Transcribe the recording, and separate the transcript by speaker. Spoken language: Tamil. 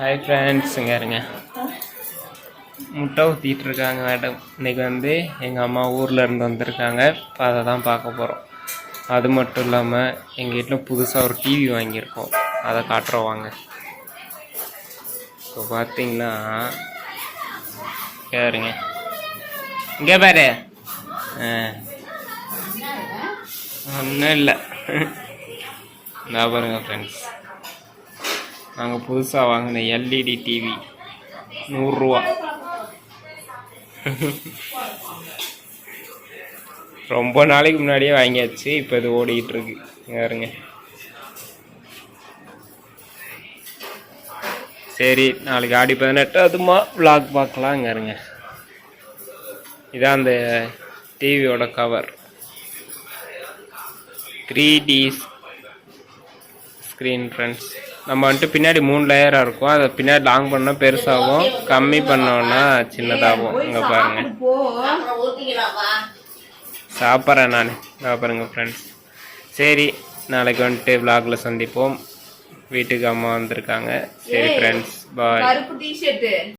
Speaker 1: ஹாய் ஃப்ரெண்ட்ஸ் இங்கே இருங்க. முட்டை ஊற்றிட்டு இருக்காங்க மேடம். இன்னைக்கு வந்து எங்கள் அம்மா ஊரில் இருந்து வந்திருக்காங்க. இப்போ அதை தான் பார்க்க போகிறோம் அது மட்டும் இல்லாமல் எங்கள் வீட்டில் புதுசாக ஒரு டிவி வாங்கியிருக்கோம். அதை காட்டுறோம் வாங்க. இப்போ பார்த்தீங்கன்னா கேருங்க இங்கே பாரு. ஒன்றும் இல்லை. நான் பாருங்க ஃப்ரெண்ட்ஸ் நாங்கள் புதுசாக வாங்கின எல்இடி டிவி நூறுரூவா ரொம்ப நாளைக்கு முன்னாடியே வாங்கியாச்சு இப்போ இது ஓடிக்கிட்டு இருக்கு. சரி நாளைக்கு ஆடி பதினெட்டு அதுமா விளாக் பார்க்கலாம் இருங்க இதான் அந்த டிவியோட cover three D screen friends நம்ம வந்துட்டு பின்னாடி மூணு லேயராக இருக்கும். அதை பின்னாடி லாங் பண்ணால் பெருசாகும். கம்மி பண்ணோன்னா சின்னதாகும். இங்கே பாருங்க. சாப்பிட்றேன் நான். பாருங்க ஃப்ரெண்ட்ஸ் சரி நாளைக்கு வந்துட்டு vlogல சந்திப்போம். வீட்டுக்கு அம்மா வந்திருக்காங்க. சரி ஃப்ரெண்ட்ஸ் பாய்